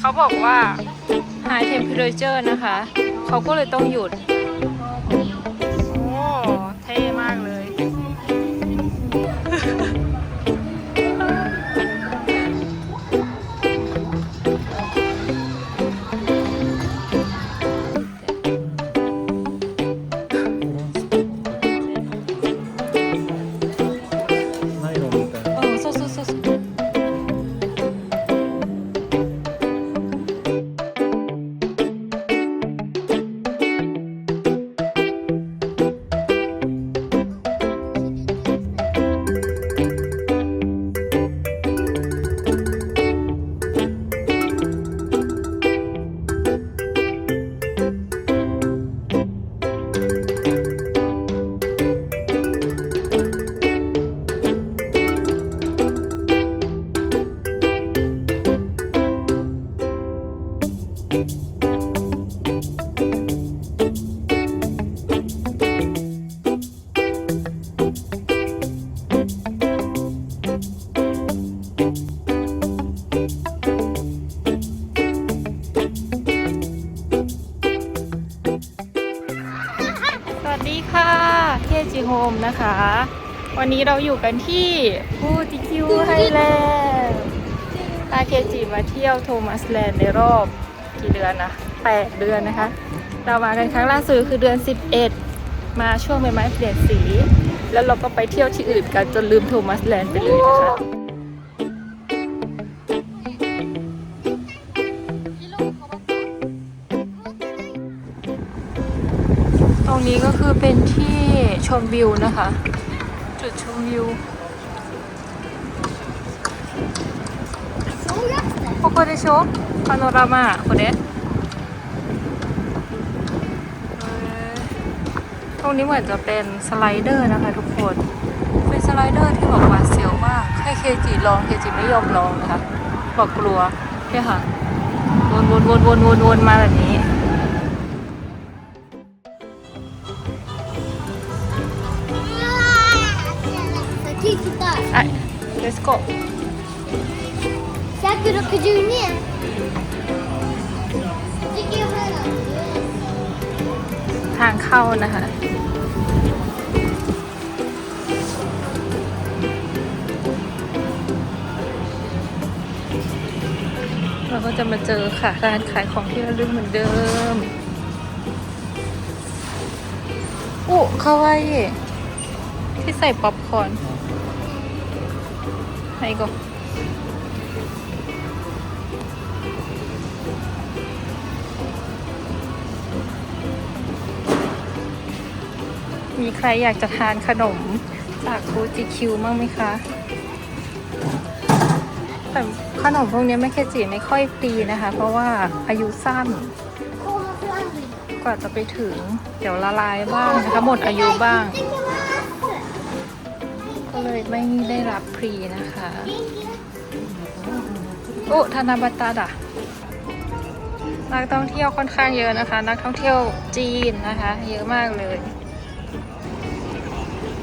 เขาบอกว่า high temperature นะคะ เขาก็เลยต้องหยุด เคจิโฮมนะคะ วันนี้เราอยู่กันที่ฟูจิคิวไฮแลนด์พาเคจิมาเที่ยวโทมัสแลนด์ในรอบกี่เดือนนะ8เดือนนะคะ เรามากันครั้งล่าสุดคือเดือน 11 มาช่วงใบไม้เปลี่ยนสี แล้วเราก็ไปเที่ยวที่อื่นกันจนลืมโทมัสแลนด์ไปเลยนะคะตรงนี้ก็คือเป็นที่ช มวิวนะคะ จุดชมวิวここでしょパノラマこれเออตรงนี้เหมือนจะเป็นสไลเดอร์นะคะทุกคน เป็นสไลเดอร์ที่บอกว่าเสียวมากให้เคจิลองเคจิไม่ยอมลองนะคะ บอกกลัวเนี่ยค่ะ วนวนวนวนวนวนมาแบบนี้ เข้านะคะ เราก็จะมาเจอค่ะร้านขายของที่ระลึกเหมือนเดิมอุคาวาอิที่ใส่ป๊อปคอร์นให้ก็ มีใครอยากจะทานขนมจากฟูจิคิวบ้างไหมคะ แต่ขนมพวกนี้แม่เคจิไม่ค่อยตีนะคะ เพราะว่าอายุสั้น กว่าจะไปถึง เดี๋ยวละลายบ้างนะคะ หมดอายุบ้าง ก็เลยไม่ได้รับพรีนะคะโอ้ธนาบัตตาดะนักท่องเที่ยวค่อนข้างเยอะนะคะ นักท่องเที่ยวจีนนะคะ เยอะมากเลย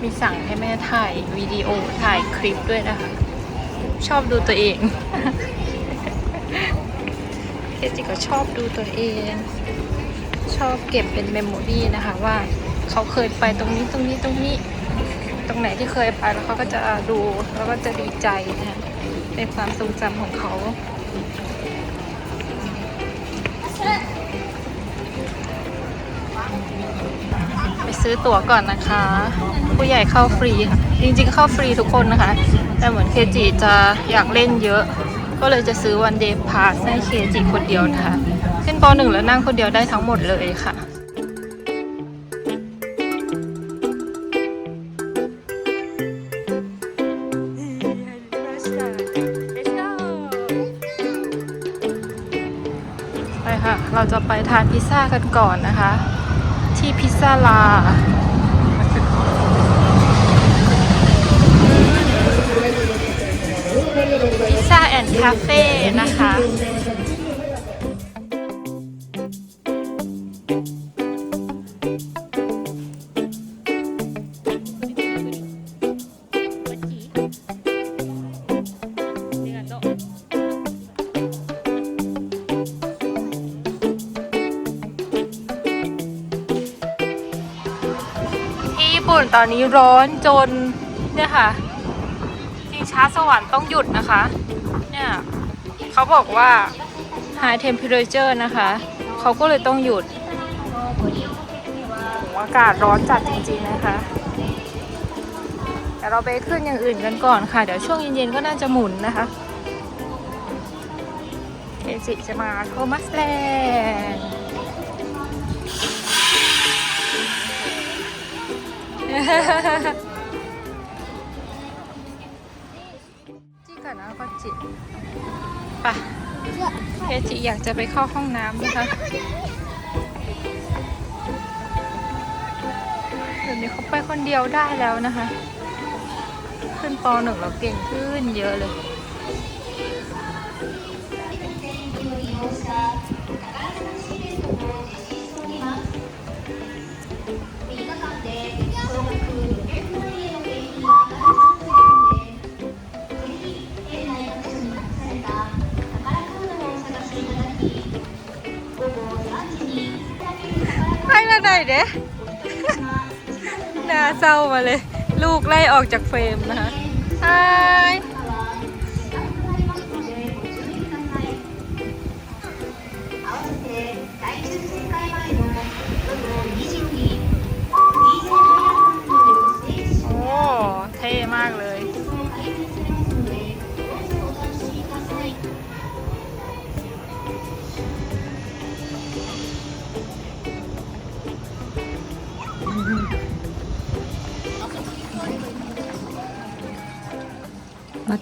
มีสั่งให้แม่ถ่ายวิดีโอถ่ายคลิปด้วยนะคะ ชอบดูตัวเองเคจิก็ชอบดูตัวเอง ชอบเก็บเป็นเมมโมรีนะคะว่าเขาเคยไปตรงนี้ตรงนี้ตรงนี้ ตรงไหนที่เคยไปแล้วเขาก็จะดูแล้วก็จะดีใจนะคะเป็นความทรงจำของเขา ซื้อตั๋วก่อนนะคะ ผู้ใหญ่เข้าฟรีค่ะ จริงๆเข้าฟรีทุกคนนะคะ แต่เหมือนเคจิจะอยากเล่นเยอะ ก็เลยจะซื้อวันเดย์พาสให้เคจิคนเดียวนะคะ ขึ้นปหนึ่งแล้วนั่งคนเดียวได้ทั้งหมดเลยค่ะไปค่ะ เราจะไปทานพิซซ่ากันก่อนนะคะ ที่พิซซ่าลา พิซซ่าแอนด์คาเฟ่นะคะ อนนี้ร้อนจนเนี่ยค่ะชิงช้าสวรรค์ต้องหยุดนะคะ เนี่ยเขาบอกว่า high temperature นะคะเขาก็เลยต้องหยุดอากาศร้อนจัดจริงๆนะคะเดี๋ยวเราไปขึ้นอย่างอื่นกันก่อนค่ะ เดี๋ยวช่วงเย็นๆก็น่าจะหมุนนะคะเคจิจะมาโทมัสแลนด์ จิก่อนนะก็จิไปะเคจิอยากจะไปเข้าห้องน้ำนะคะเดี๋ยวนี้เขาไปคนเดียวได้แล้วนะคะ ขึ้นปหนึ่งเราเก่งขึ้นเยอะเลย ให้ละไหนเด้น่าเศร้ามาเลย ลูกไล่ออกจากเฟรมนะคะไอาย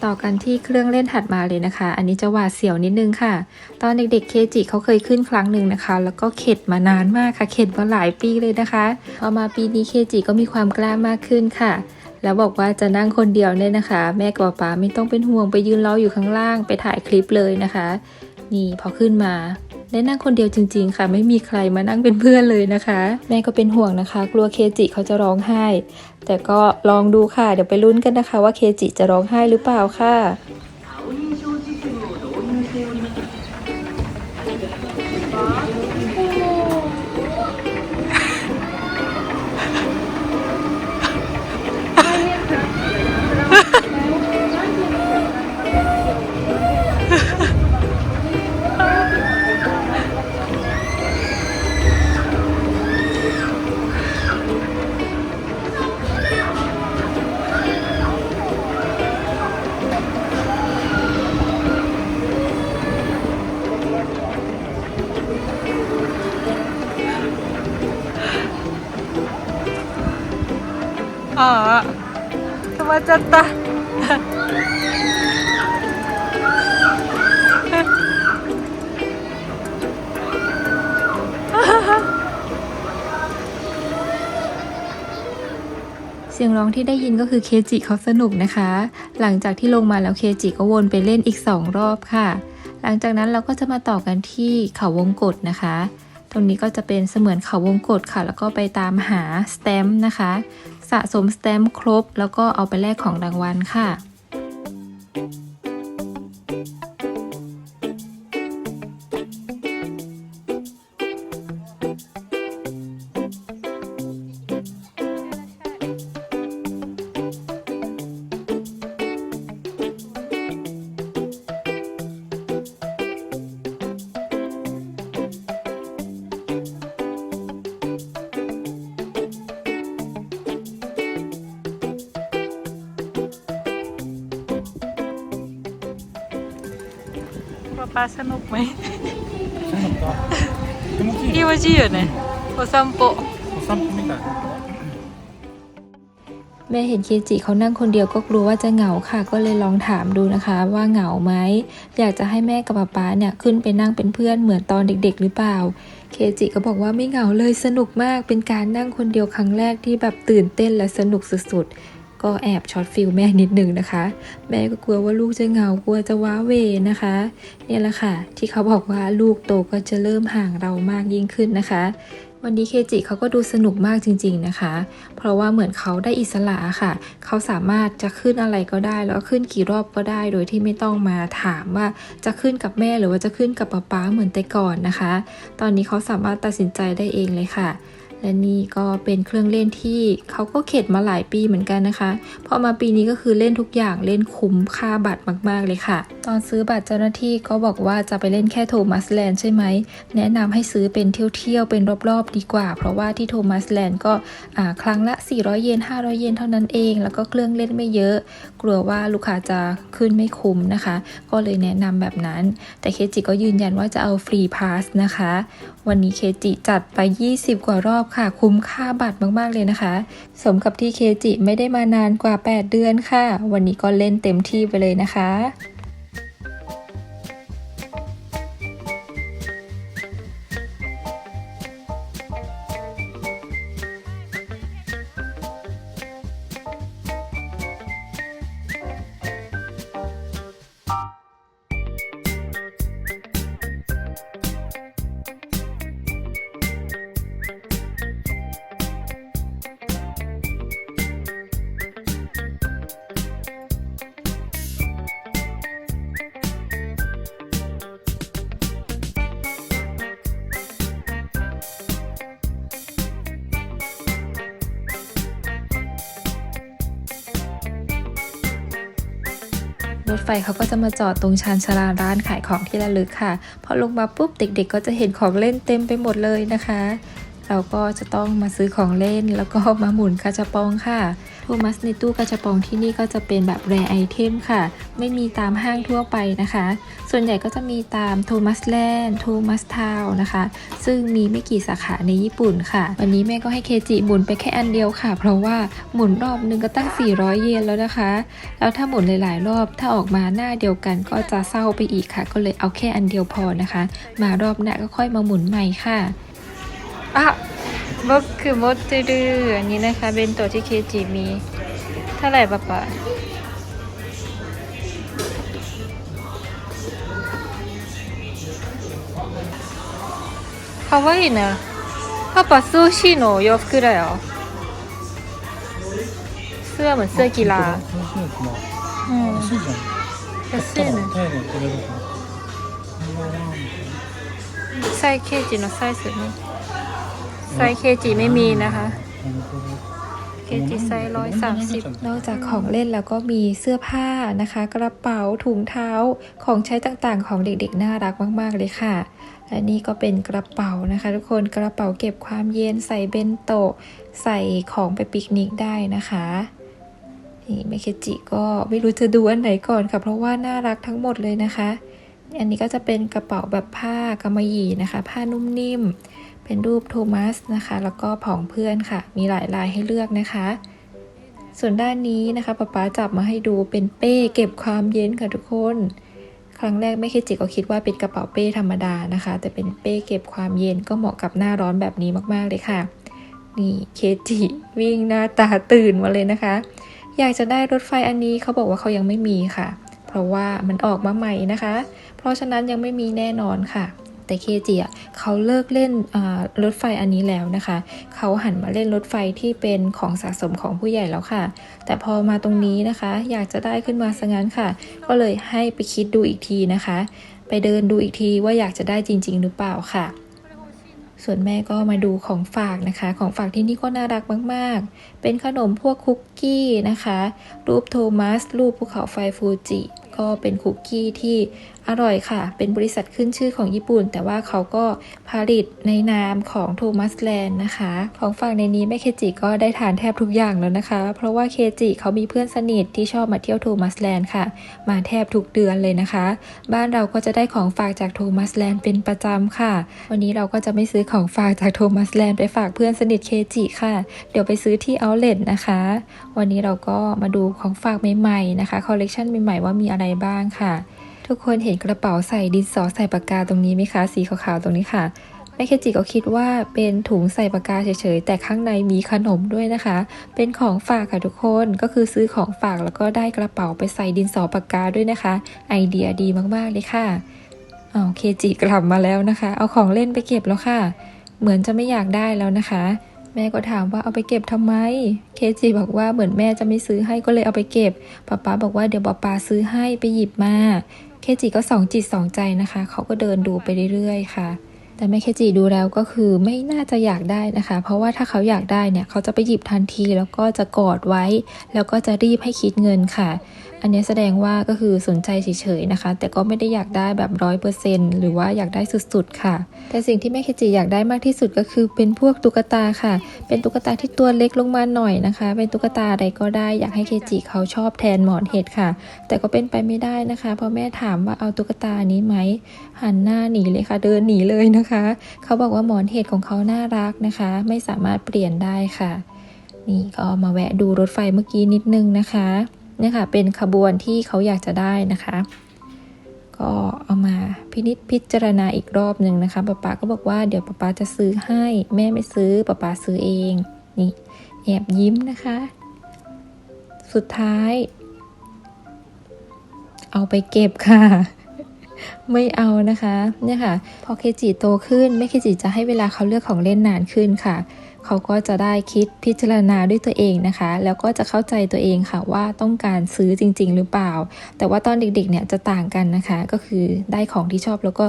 ต่อกันที่เครื่องเล่นถัดมาเลยนะคะ อันนี้จะหวาดเสียวนิดนึงค่ะ ตอนเด็กๆเคจิเขาเคยขึ้นครั้งหนึ่งนะคะ แล้วก็เข็ดมานานมากค่ะ เข็ดมาหลายปีเลยนะคะพอมาปีนี้เคจิก็มีความกล้ามากขึ้นค่ะ แล้วบอกว่าจะนั่งคนเดียวเนี่ยนะคะ แม่กับป้าไม่ต้องเป็นห่วงไปยืนรออยู่ข้างล่างไปถ่ายคลิปเลยนะคะ นี่พอขึ้นมา ได้นั่งคนเดียวจริง ๆ ค่ะ ไม่มีใครมานั่งเป็นเพื่อนเลยนะคะ แม่ก็เป็นห่วงนะคะ กลัวเคจิเขาจะร้องไห้ แต่ก็ลองดูค่ะ เดี๋ยวไปลุ้นกันนะคะ ว่าเคจิจะร้องไห้หรือเปล่าค่ะ ああ止まっちゃったเสียงร้องที่ได้ยินก็คือเคจิเขาสนุกนะคะ หลังจากที่ลงมาแล้วเคจิก็วนไปเล่นอีก 2 รอบค่ะ หลังจากนั้นเราก็จะมาต่อกันที่เขาวงกฏนะคะ ต รงนี้ก็จะเป็นเสมือนเขาวงกฏค่ะ แล้วก็ไปตามหาสแตมป์นะคะ สะสมสแตมป์ครบ แล้วก็เอาไปแลกของรางวัลค่ะ สนุกไหม そうなんだ気持ちいい気持ちいいよねお散歩お散歩みたい แม่เห็นเคจิเขานั่งคนเดียวก็กลัวว่าจะเหงาค่ะ ก็เลยลองถามดูนะคะ ว่าเหงาไหมอยากจะให้แม่กับป๊าป๊าเนี่ยขึ้นไปนั่งเป็นเพื่อนเหมือนตอนเด็กๆ หรือเปล่า เคจิก็บอกว่าไม่เหงาเลยสนุกมากเป็นการนั่งคนเดียวครั้งแรกที่แบบตื่นเต้นและสนุกสุดๆ ก็แอบช็อตฟิลแม่นิดนึงนะคะ แม่ก็กลัวว่าลูกจะเหงากลัวจะว้าเวนะคะ เนี่ยแหละค่ะ ที่เขาบอกว่าลูกโตก็จะเริ่มห่างเรามากยิ่งขึ้นนะคะ วันนี้เคจิเขาก็ดูสนุกมากจริง ๆนะคะ เพราะว่าเหมือนเขาได้อิสระค่ะ เขาสามารถจะขึ้นอะไรก็ได้ แล้วขึ้นกี่รอบก็ได้ โดยที่ไม่ต้องมาถามว่าจะขึ้นกับแม่หรือว่าจะขึ้นกับป๊าป๊าเหมือนแต่ก่อนนะคะ ตอนนี้เขาสามารถตัดสินใจได้เองเลยค่ะ และนี่ก็เป็นเครื่องเล่นที่เขาก็เข็ดมาหลายปีเหมือนกันนะคะพอมาปีนี้ก็คือเล่นทุกอย่างเล่นคุ้มค่าบัตรมาก ๆ เลยค่ะ ตอนซื้อบัตรเจ้าหน้าที่ก็บอกว่าจะไปเล่นแค่โทมัสแลนด์ใช่ไหม แนะนำให้ซื้อเป็นเที่ยวๆเป็นรอบ ๆ ดีกว่า เพราะว่าที่โทมัสแลนด์ก็ครั้งละ 400 เยน 500 เยนเท่านั้นเอง แล้วก็เครื่องเล่นไม่เยอะ กลัวว่าลูกค้าจะขึ้นไม่คุ้มนะคะ ก็เลยแนะนำแบบนั้น แต่เคจิก็ยืนยันว่าจะเอาฟรีพาสนะคะ วันนี้เคจิจัดไป 20 กว่ารอบค่ะ คุ้มค่าบัตรมาก ๆ เลยนะคะ สมกับที่เคจิไม่ได้มานานกว่า 8 เดือนค่ะ วันนี้ก็เล่นเต็มที่ไปเลยนะคะ รถไฟเขาก็จะมาจอดตรงชานชาลาร้านขายของที่ระลึกค่ะ พอลงมาปุ๊บเด็กๆ ก็จะเห็นของเล่นเต็มไปหมดเลยนะคะ เราก็จะต้องมาซื้อของเล่นแล้วก็มาหมุนกาชาปองค่ะ ทมัสในตู้กาชาปองที่นี่ก็จะเป็นแบบแรไอเทมค่ะ ไม่มีตามห้างทั่วไปนะคะ ส่วนใหญ่ก็จะมีตามโทมัสแลนด์โทมัสทาวนะคะ ซึ่งมีไม่กี่สาขาในญี่ปุ่นค่ะ วันนี้แม่ก็ให้เคจิหมุนไปแค่อันเดียวค่ะ เพราะว่าหมุนรอบนึงก็ตั้ง 400 เยนแล้วนะคะ แล้วถ้าหมุนหลายๆ รอบถ้าออกมาหน้าเดียวกันก็จะเศร้าไปอีกค่ะ ก็เลยเอาแค่อันเดียวพอนะคะ มารอบหน้าก็ค่อยมาหมุนใหม่ค่ะอะ บ็อกคือมดดื้ออันนี้นะคะเป็นตัวที่เคจิมี เท่าไหร่ปะปะかわいいねパパซูชิの洋服だよเสื้อเหมือนเสื้อกีฬา そうしないとな อืม 安いじゃん安いねタイで取れるから ไซส์เคจิのไซส์นี่ ไซส์เคจิไม่มีนะคะ เคจิไซส์ร้อยสามสิบนอกจากของเล่นแล้วก็มีเสื้อผ้านะคะ กระเป๋าถุงเท้าของใช้ต่างๆ ของเด็กๆ น่ารักมาก ๆ เลยค่ะ และนี่ก็เป็นกระเป๋านะคะ ทุกคนกระเป๋าเก็บความเย็นใส่เบนโตะใส่ของไปปิกนิกได้นะคะนี่เมเคจิก็ไม่รู้จะดูอันไหนก่อนค่ะ เพราะว่าน่ารักทั้งหมดเลยนะคะ อันนี้ก็จะเป็นกระเป๋าแบบผ้ากำมะหยี่นะคะ ผ้านุ่มนิ่ม เป็นรูปโทมัสนะคะ แล้วก็ผองเพื่อนค่ะ มีหลายลายให้เลือกนะคะ ส่วนด้านนี้นะคะป๊าป๊าจับมาให้ดูเป็นเป้เก็บความเย็นค่ะทุกคน ครั้งแรกไม่คิดจิก็คิดว่าเป็นกระเป๋าเป้ธรรมดานะคะ แต่เป็นเป้เก็บความเย็นก็เหมาะกับหน้าร้อนแบบนี้มากๆเลยค่ะ นี่เคจิวิ่งหน้าตาตื่นมาเลยนะคะ อยากจะได้รถไฟอันนี้เขาบอกว่าเขายังไม่มีค่ะ เพราะว่ามันออกมาใหม่นะคะ เพราะฉะนั้นยังไม่มีแน่นอนค่ะ แต่เคจิอะเขาเลิกเล่นรถไฟอันนี้แล้วนะคะ เขาหันมาเล่นรถไฟที่เป็นของสะสมของผู้ใหญ่แล้วค่ะ แต่พอมาตรงนี้นะคะ อยากจะได้ขึ้นมาซะงั้นค่ะ ก็เลยให้ไปคิดดูอีกทีนะคะ ไปเดินดูอีกทีว่าอยากจะได้จริง ๆ หรือเปล่าค่ะ ส่วนแม่ก็มาดูของฝากนะคะ ของฝากที่นี่ก็น่ารักมากๆ เป็นขนมพวกคุกกี้นะคะ รูปโทมัส รูปภูเขาไฟฟูจิ ก็เป็นคุกกี้ที่อร่อยค่ะ เป็นบริษัทขึ้นชื่อของญี่ปุ่น แต่ว่าเขาก็ผลิตในนามของโทมัสแลนด์นะคะ ของฝากในนี้แม่เคจิก็ได้ทานแทบทุกอย่างแล้วนะคะ เพราะว่าเคจิเขามีเพื่อนสนิทที่ชอบมาเที่ยวโทมัสแลนด์ค่ะ มาแทบทุกเดือนเลยนะคะ บ้านเราก็จะได้ของฝากจากโทมัสแลนด์เป็นประจำค่ะ วันนี้เราก็จะไม่ซื้อของฝากจากโทมัสแลนด์ไปฝากเพื่อนสนิทเคจิค่ะ เดี๋ยวไปซื้อที่เอาเล t นะคะ วันนี้เราก็มาดูของฝากใหม่ๆนะคะ คอลเลกชันใหม่ๆว่ามีอะไรบ้างค่ะ ทุกคนเห็นกระเป๋าใส่ดินสอใส่ปากกาตรงนี้ไหมคะ สีขาวๆตรงนี้ค่ะแม่เคจิก็คิดว่าเป็นถุงใส่ปากกาเฉยๆ แต่ข้างในมีขนมด้วยนะคะ เป็นของฝากค่ะทุกคนก็คือซื้อของฝากแล้วก็ได้กระเป๋าไปใส่ดินสอปากกาด้วยนะคะ ไอเดียดีมากๆเลยค่ะอ้าเคจิกลับมาแล้วนะคะ เอาของเล่นไปเก็บแล้วค่ะ เหมือนจะไม่อยากได้แล้วนะคะ แม่ก็ถามว่าเอาไปเก็บทำไม เคจิบอกว่าเหมือนแม่จะไม่ซื้อให้ก็เลยเอาไปเก็บป๊าป๊าบอกว่าเดี๋ยวป๊าป๊าซื้อให้ไปหยิบมา เคจิก็สองจิตสองใจนะคะ เขาก็เดินดูไปเรื่อยๆ ค่ะแต่แม่เคจิดูแล้วก็คือไม่น่าจะอยากได้นะคะ เพราะว่าถ้าเขาอยากได้เนี่ยเขาจะไปหยิบทันทีแล้วก็จะกอดไว้ แล้วก็จะรีบให้คิดเงินค่ะ อันนี้แสดงว่าก็คือสนใจเฉยๆนะคะ แต่ก็ไม่ได้อยากได้แบบร้อยเปอร์เซ็นหรือว่าอยากได้สุดๆค่ะ แต่สิ่งที่แม่เคจิอยากได้มากที่สุดก็คือเป็นพวกตุ๊กตาค่ะ เป็นตุ๊กตาที่ตัวเล็กลงมาหน่อยนะคะ เป็นตุ๊กตาอะไรก็ได้อยากให้เคจิเขาชอบแทนหมอนเห็ดค่ะ แต่ก็เป็นไปไม่ได้นะคะเพราะแม่ถามว่าเอาตุ๊กตานี้ไหมหันหน้าหนีเลยค่ะ เดินหนีเลยนะคะ เขาบอกว่าหมอนเห็ดของเขาน่ารักนะคะ ไม่สามารถเปลี่ยนได้ค่ะ นี่ก็มาแวะดูรถไฟเมื่อกี้นิดนึงนะคะ เนี่ยค่ะเป็นขบวนที่เขาอยากจะได้นะคะ ก็เอามาพินิจพิจารณาอีกรอบหนึ่งนะคะป๊าป๊าก็บอกว่าเดี๋ยวป๊าป๊าจะซื้อให้แม่ไม่ซื้อป๊าป๊าซื้อเองนี่แอบยิ้มนะคะ สุดท้าย เอาไปเก็บค่ะไม่เอานะคะ เนี่ยค่ะ พอเคจิโตขึ้นแม่เคจิจะให้เวลาเขาเลือกของเล่นนานขึ้นค่ะ เขาก็จะได้คิดพิจารณาด้วยตัวเองนะคะ แล้วก็จะเข้าใจตัวเองค่ะว่าต้องการซื้อจริง ๆ หรือเปล่า แต่ว่าตอนเด็กๆเนี่ยจะต่างกันนะคะ ก็คือได้ของที่ชอบแล้วก็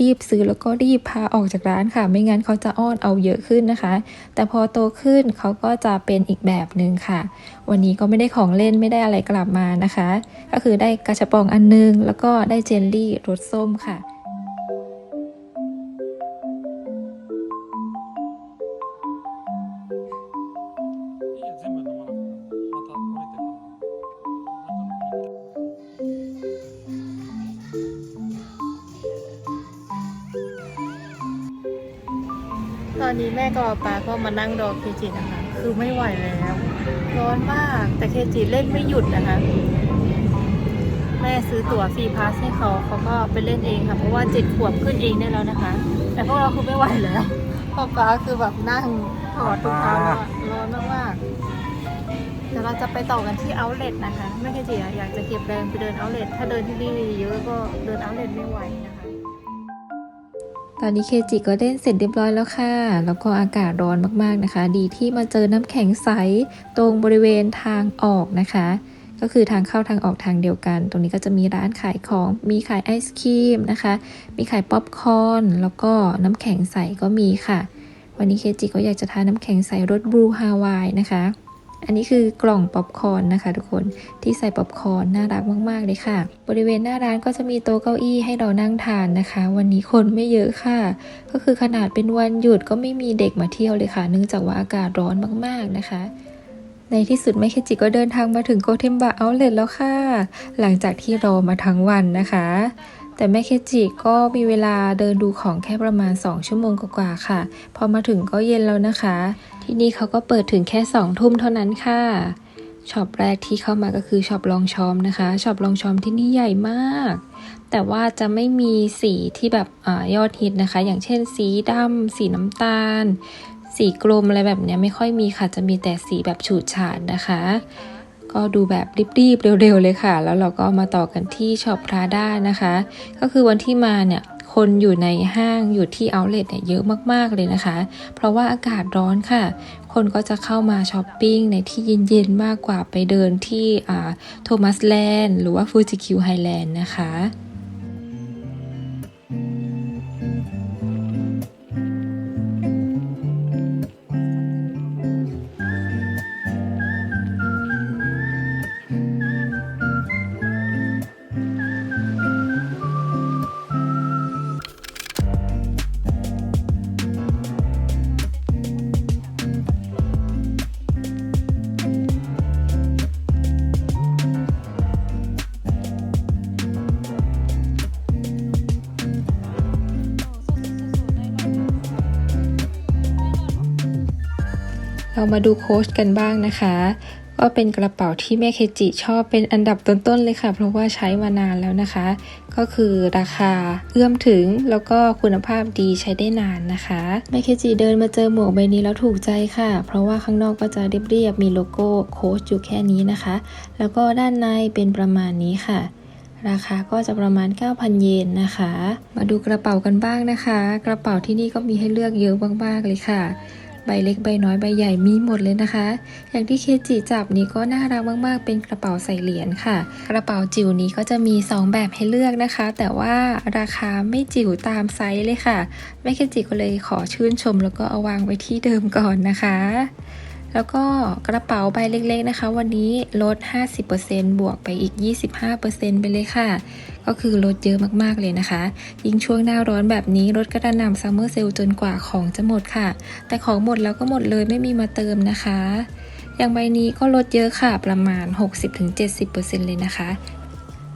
รีบซื้อแล้วก็รีบพาออกจากร้านค่ะ ไม่งั้นเขาจะอ้อนเอาเยอะขึ้นนะคะ แต่พอโตขึ้นเขาก็จะเป็นอีกแบบหนึ่งค่ะ วันนี้ก็ไม่ได้ของเล่นไม่ได้อะไรกลับมานะคะ ก็คือได้กระชับปองอันนึง แล้วก็ได้เจลลี่รสส้มค่ะ อนนี้แม่กับป๊าก็มานั่งรอเคจินะคะ คือไม่ไหวแล้ว ร้อนมากแต่เคจิเล่นไม่หยุดนะคะ แม่ซื้อตั๋วฟรีพาสให้เขาเขาก็ไปเล่นเองค่ะ เพราะว่าเจ็ดขวบขึ้นเองได้แล้วนะคะ แต่พวกเราคือไม่ไหวแล้วป๊าป๊าคือแบบนั่งถอดถุงเท้าแล้วร้อนมากๆเดี๋ยวเราจะไปต่อกันที่เอาท์เลทนะคะแม่เคจิอยากจะเก็บแรงไปเดินเอาท์เลทถ้าเดินที่นี่เยอะก็เดินเอาท์เลทไม่ไหวนะคะ ตอนนี้เคจิก็เล่นเสร็จเรียบร้อยแล้วค่ะ แล้วก็อากาศร้อนมากๆนะคะ ดีที่มาเจอน้ำแข็งใสตรงบริเวณทางออกนะคะ ก็คือทางเข้าทางออกทางเดียวกัน ตรงนี้ก็จะมีร้านขายของ มีขายไอศครีมนะคะ มีขายป๊อปคอร์น แล้วก็น้ำแข็งใสก็มีค่ะ วันนี้เคจิก็อยากจะทานน้ำแข็งใสรสบลูฮาวายนะคะ อันนี้คือกล่องป๊อปคอร์นนะคะทุกคนที่ใส่ป๊อปคอร์นน่ารักมากๆเลยค่ะ บริเวณหน้าร้านก็จะมีโต๊ะเก้าอี้ให้เรานั่งทานนะคะ วันนี้คนไม่เยอะค่ะ ก็คือขนาดเป็นวันหยุดก็ไม่มีเด็กมาเที่ยวเลยค่ะ เนื่องจากว่าอากาศร้อนมากๆนะคะ ในที่สุดแม่เคจิก็เดินทางมาถึงโกเทมบะเอาเลทแล้วค่ะ หลังจากที่รอมาทั้งวันนะคะ แต่แม่เคจิก็มีเวลาเดินดูของแค่ประมาณ 2 ชั่วโมงกว่าๆค่ะ พอมาถึงก็เย็นแล้วนะคะ ที่นี่เขาก็เปิดถึงแค่2ทุ่มเท่านั้นค่ะช็อปแรกที่เข้ามาก็คือช็อปลองชอมนะคะช็อปลองชอมที่นี่ใหญ่มาก แต่ว่าจะไม่มีสีที่แบบอยอดฮิตนะคะ อย่างเช่นสีดำสีน้ำตาล สีกลมอะไรแบบนี้ไม่ค่อยมีค่ะ จะมีแต่สีแบบฉูดฉาดนะคะ ก็ดูแบบรีบๆเร็วๆเลยค่ะ แล้วเราก็มาต่อกันที่ช็อปพราด้านะคะ ก็คือวันที่มาเนี่ยคนอยู่ในห้างอยู่ที่เอาท์เลทเนี่ยเยอะมากๆเลยนะคะ เพราะว่าอากาศร้อนค่ะ คนก็จะเข้ามาช้อปปิ้งในที่เย็นๆมากกว่าไปเดินที่โทมัสแลนด์หรือว่าฟูจิคิวไฮแลนด์นะคะ เรามาดูโค้ชกันบ้างนะคะ ก็เป็นกระเป๋าที่แม่เคจิชอบเป็นอันดับต้นๆเลยค่ะ เพราะว่าใช้มานานแล้วนะคะ ก็คือราคาเอื้อมถึงแล้วก็คุณภาพดีใช้ได้นานนะคะแม่เคจิเดินมาเจอหมวกใบนี้แล้วถูกใจค่ะ เพราะว่าข้างนอกก็จะเรียบๆมีโลโก้โค้ชอยู่แค่นี้นะคะ แล้วก็ด้านในเป็นประมาณนี้ค่ะราคาก็จะประมาณ 9,000 เยนนะคะ มาดูกระเป๋ากันบ้างนะคะ กระเป๋าที่นี่ก็มีให้เลือกเยอะมากๆเลยค่ะ บใบเล็กใบน้อยใบใหญ่มีหมดเลยนะคะ อย่างที่เคจิจับนี้ก็น่ารักมากๆ เป็นกระเป๋าใส่เหรียญค่ะ กระเป๋าจิ๋วนี้ก็จะมี 2 แบบให้เลือกนะคะ แต่ว่าราคาไม่จิ๋วตามไซส์เลยค่ะแม่เคจิก็เลยขอชื่นชมแล้วก็เอาวางไว้ที่เดิมก่อนนะคะ แล้วก็กระเป๋าใบเล็กๆนะคะ วันนี้ลด 50%บวกไปอีก 25%ไปเลยค่ะ ก็คือลดเยอะมากๆเลยนะคะ ยิ่งช่วงหน้าร้อนแบบนี้ลดกระหน่ำซัมเมอร์เซลจนกว่าของจะหมดค่ะ แต่ของหมดแล้วก็หมดเลยไม่มีมาเติมนะคะ อย่างใบนี้ก็ลดเยอะค่ะประมาณ 60-70%เลยนะคะ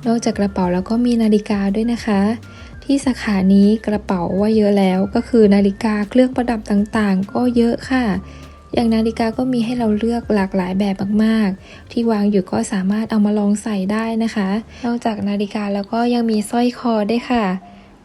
นอกจากกระเป๋าแล้วก็มีนาฬิกาด้วยนะคะที่สาขานี้กระเป๋าว่าเยอะแล้วก็คือนาฬิกาเครื่องประดับต่างๆ ก็เยอะค่ะ อย่างนาฬิกาก็มีให้เราเลือกหลากหลายแบบมากๆ ที่วางอยู่ก็สามารถเอามาลองใส่ได้นะคะ นอกจากนาฬิกาแล้วก็ยังมีสร้อยคอได้ค่ะ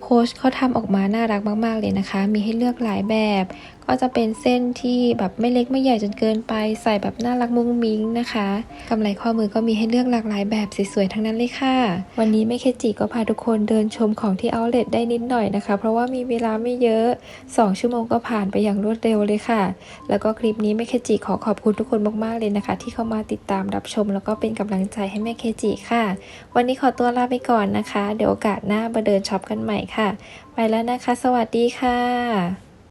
โค้ชเขาทำออกมาน่ารักมาก ๆ เลยนะคะ มีให้เลือกหลายแบบ ก็จะเป็นเส้นที่แบบไม่เล็กไม่ใหญ่จนเกินไป ใส่แบบน่ารักมุ้งมิ้งนะคะกำไรข้อมือก็มีให้เลือกหลากหลายแบบสวยๆทั้งนั้นเลยค่ะ วันนี้แม่เคจิก็พาทุกคนเดินชมของที่เอาเล t ได้นิดหน่อยนะคะ เพราะว่ามีเวลาไม่เยอะ 2 ชั่วโมงก็ผ่านไปอย่างรวดเร็วเลยค่ะ แล้วก็คลิปนี้แม่เคจิขอขอบคุณทุกคนมากๆเลยนะคะ ที่เข้ามาติดตามรับชม แล้วก็เป็นกำลังใจให้แม่เคจิค่ะ วันนี้ขอตัวลาไปก่อนนะคะ เดี๋ยวโอกาสหน้ามาเดินช็อปกันใหม่ค่ะ ไปแล้วนะคะ สวัสดีค่ะ